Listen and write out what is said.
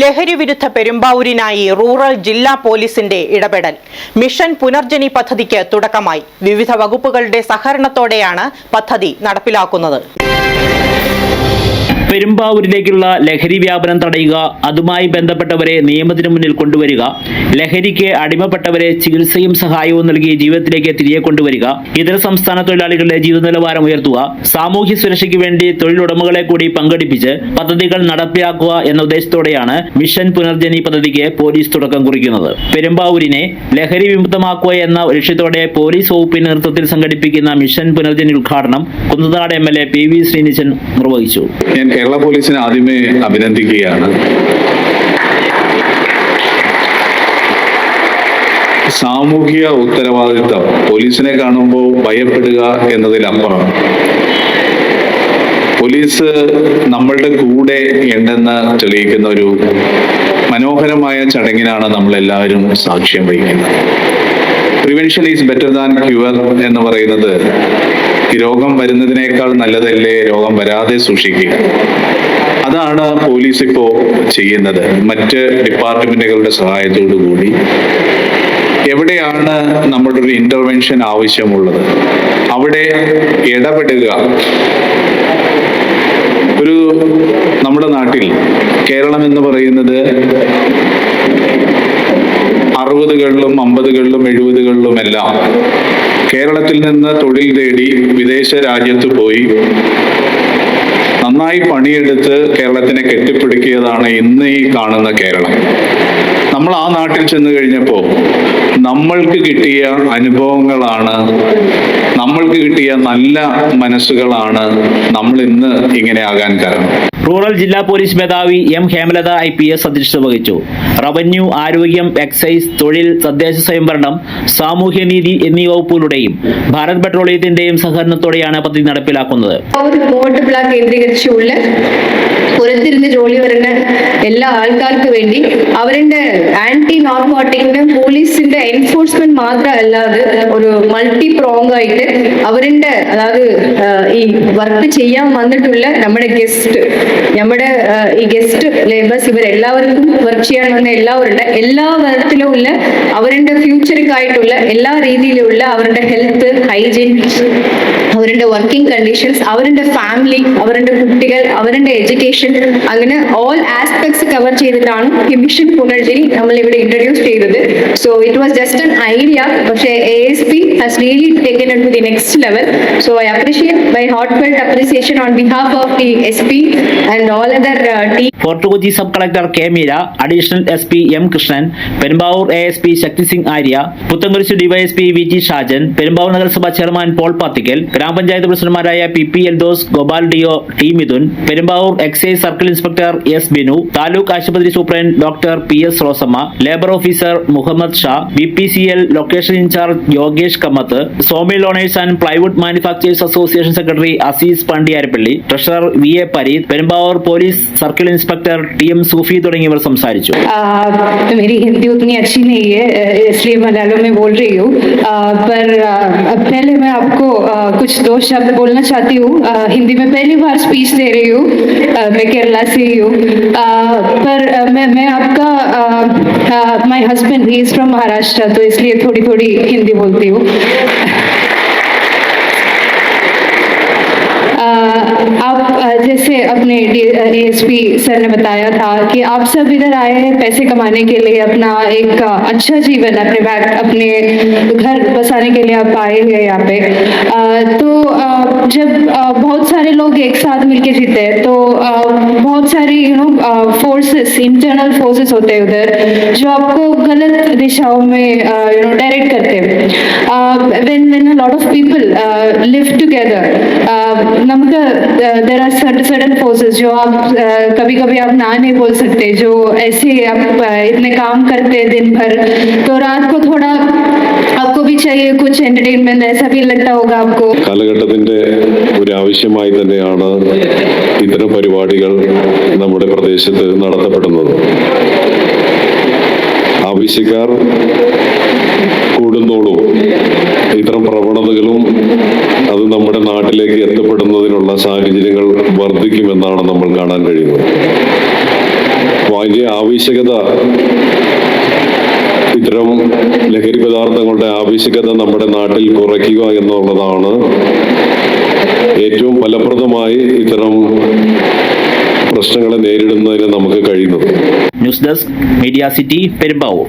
ലഹരി വിരുദ്ധ പെരുമ്പാവൂരിനായി റൂറൽ ജില്ലാ പോലീസിന്റെ ഇടപെടൽ. മിഷൻ പുനർജനി പദ്ധതിക്ക് തുടക്കമായി. വിവിധ വകുപ്പുകളുടെ സഹകരണത്തോടെയാണ് പദ്ധതി നടപ്പിലാക്കുന്നത്. പെരുമ്പാവൂരിലേക്കുള്ള ലഹരി വ്യാപനം തടയുക അതുമായി ബന്ധപ്പെട്ടവരെ നിയമത്തിന് മുന്നിൽ കൊണ്ടുവരിക ലഹരിക്ക് അടിമപ്പെട്ടവരെ ചികിത്സയും സഹായവും നൽകി ജീവിതത്തിലേക്ക് തിരികെ കൊണ്ടുവരിക ഇതര സംസ്ഥാന തൊഴിലാളികളുടെ ജീവിത നിലവാരം ഉയർത്തുക സാമൂഹ്യ സുരക്ഷയ്ക്ക് വേണ്ടി തൊഴിലുടമകളെ കൂടി പങ്കെടുപ്പിച്ച് പദ്ധതികൾ നടപ്പിലാക്കുക എന്ന ഉദ്ദേശത്തോടെയാണ് മിഷൻ പുനർജനി പദ്ധതിക്ക് പോലീസ് തുടക്കം കുറിക്കുന്നത്. പെരുമ്പാവൂരിനെ ലഹരി വിമുക്തമാക്കുക എന്ന ലക്ഷ്യത്തോടെ പോലീസ് വകുപ്പിന്റെ നേതൃത്വത്തിൽ സംഘടിപ്പിക്കുന്ന മിഷൻ പുനർജനി ഉദ്ഘാടനം Kunnanad M L A P V Sreenishan നിർവഹിച്ചു. കേരള പോലീസിനെ ആദ്യമേ അഭിനന്ദിക്കുകയാണ്. സാമൂഹിക ഉത്തരവാദിത്തം. പോലീസിനെ കാണുമ്പോൾ ഭയപ്പെടുക എന്നതിലപ്പുറം പോലീസ് നമ്മളുടെ കൂടെ ഉണ്ടെന്ന് തെളിയിക്കുന്ന ഒരു മനോഹരമായ ചടങ്ങിനാണ് നമ്മളെല്ലാവരും സാക്ഷ്യം വഹിക്കുന്നത്. Prevention is better than cure എന്ന് പറയുന്നത് രോഗം വരുന്നതിനേക്കാൾ നല്ലതല്ലേ രോഗം വരാതെ സൂക്ഷിക്കുക. അതാണ് പോലീസ് ഇപ്പോൾ ചെയ്യുന്നത്. മറ്റ് ഡിപ്പാർട്ട്മെന്റുകളുടെ സഹായത്തോടു കൂടി. എവിടെയാണ് നമ്മുടെ ഒരു ഇന്റർവെൻഷൻ ആവശ്യമുള്ളത്? അവിടെ ഇടപെടുക. ഒരു നമ്മുടെ നാട്ടിൽ കേരളം എന്ന് പറയുന്നത് അറുപതുകളിലും അമ്പതുകളിലും എഴുപതുകളിലും എല്ലാം കേരളത്തിൽ നിന്ന് തൊഴിൽ തേടി വിദേശ രാജ്യത്ത് പോയി നന്നായി പണിയെടുത്ത് കേരളത്തിനെ കെട്ടിപ്പിടിക്കിയതാണ് ഇന്ന് ഈ കാണുന്ന കേരളം. നമ്മൾ ആ നാട്ടിൽ ചെന്ന് കഴിഞ്ഞപ്പോൾ നമ്മൾക്ക് കിട്ടിയ അനുഭവങ്ങളാണ് നമ്മൾക്ക് കിട്ടിയ നല്ല മനസ്സുകളാണ് നമ്മൾ ഇന്ന് ഇങ്ങനെ ആകാൻ കാരണം. റൂറൽ ജില്ലാ പോലീസ് മേധാവി M Hemalatha I P S അധ്യക്ഷത വഹിച്ചു. റവന്യൂ ആരോഗ്യം എക്സൈസ് തൊഴിൽ തദ്ദേശ സ്വയംഭരണം സാമൂഹ്യനീതി എന്നീ വകുപ്പുകളുടെയും ഭാരത് പെട്രോളിയത്തിന്റെയും സഹകരണത്തോടെയാണ് പദ്ധതി നടപ്പിലാക്കുന്നത്. കേന്ദ്രീകരിച്ചുള്ള പുറത്തിരുന്ന് ജോലി വരുന്ന എല്ലാ ആൾക്കാർക്ക് വേണ്ടി അവരുടെ ആന്റി നോർക്കോട്ടിക്കിന് പോലീസിന്റെ എൻഫോഴ്സ്മെന്റ് മാത്രമല്ലാതെ ഒരു മൾട്ടി പ്രോങ് ആയിട്ട് അവരുടെ അതായത് ഈ വർക്ക് ചെയ്യാൻ വന്നിട്ടുള്ള നമ്മുടെ ഗസ്റ്റ് നമ്മുടെ ഈ ഗസ്റ്റ് ലേബേഴ്സ് ഇവരെല്ലാവർക്കും വർക്ക് ചെയ്യാൻ വന്ന എല്ലാവരുടെ എല്ലാ തരത്തിലുമുള്ള അവരുടെ ഫ്യൂച്ചറിക്കായിട്ടുള്ള എല്ലാ രീതിയിലുള്ള അവരുടെ ഹെൽത്ത് ഹൈജീൻ അവരുടെ വർക്കിംഗ് കണ്ടീഷൻസ് അവരുടെ ഫാമിലി അവരുടെ കുട്ടികൾ അവരുടെ എഡ്യൂക്കേഷൻ അങ്ങനെ ഓൾ ആസ്പെക്ട്സ് കവർ ചെയ്തിട്ടാണ് ഈ പുനർജരി നമ്മൾ ഇവിടെ ഇൻട്രൊഡ്യൂസ് ചെയ്തത്. So it was just an idea പക്ഷേ A S P has really taken it to the next level so I appreciate my heartfelt appreciation on behalf of the S P and all other team sub collector K Meera additional S P M Krishnan Perumbavoor A S P Shakti Singh Arya Puthenkurish DYSP V G Shajan Perumbavoor നഗരസഭാ chairman Paul Pathikkal ഗ്രാമപഞ്ചായത്ത് പ്രസിഡന്റുമാരായ P P Eldose Gopal deo T Mithun Perumbavoor excise circle inspector S Binu taluk ആശുപത്രി superintendent doctor P S Rosamma labour officer Muhammad Shah B P C L location incharge Yogesh Kamath sawmill owners and plywood manufacturers association secretary Azeez Pandiyarappally treasurer V A Pareeth Perumbavoor police circle inspector T M Sufi തുടങ്ങിയവർ സംസാരിച്ചു आ, मेरी हिंदी उतनी अच्छी नहीं है अ, इसलिए मलयालम में बोल रही हूँ अ, पर अ, अब पहले मैं आपको अ, कुछ दो शब्द बोलना चाहती हूँ अ, हिंदी में पहली बार स्पीच दे रही हूँ अ, मैं केरला से ही हूँ अ, पर अ, मैं मैं आपका my husband he is from Maharashtra तो इसलिए थोड़ी थोड़ी हिंदी बोलती हूँ अपने एएसपी सर ने बताया था कि आप सब इधर आए हैं पैसे कमाने के लिए अपना एक अच्छा जीवन अपने बैक अपने घर बसाने के लिए आप आए हैं यहाँ पे। अ, तो अ, जब अ, बहुत सारे लोग एक साथ मिलके जीते हैं तो अ, बहुत सारी you know forces internal forces होते हैं उधर जो आपको गलत दिशाओं में यू नो डायरेक्ट करते हैं। a lot of people uh, live together uh, നമുക്ക് देर आर certain forces जो आप कभी कभी आप ना नहीं बोल सकते जो ऐसे आप uh, इतने काम करते हैं दिन भर तो रात को थोड़ा आपको भी चाहिए कुछ एंटरटेनमेंट ऐसा भी लगता होगा आपको കാലഘട്ടത്തിന്റെ ഒരു ആവശ്യമായി തന്നെയാണ് ഇത്തരം പരിപാടികൾ നമ്മുടെ പ്രദേശത്ത് നടത്തപ്പെടുന്നത് ആവശ്യക്കാർ കൂടുന്നോളും ഇത്തരം പ്രവണതകളും അത് നമ്മുടെ നാട്ടിലേക്ക് എത്തപ്പെടുന്നതിനുള്ള സാഹചര്യങ്ങൾ വർദ്ധിക്കുമെന്നാണ് നമ്മൾ കാണാൻ കഴിയുന്നത്. അതിന്റെ ആവശ്യകത ഇത്തരം ലഹരി പദാർത്ഥങ്ങളുടെ ആവശ്യകത നമ്മുടെ നാട്ടിൽ കുറയ്ക്കുക എന്നുള്ളതാണ് ഏറ്റവും ഫലപ്രദമായി ഇത്തരം പ്രശ്നങ്ങളെ നേരിടുന്നതിന് നമുക്ക് കഴിയുന്നത്. News desk media city Perumbavoor.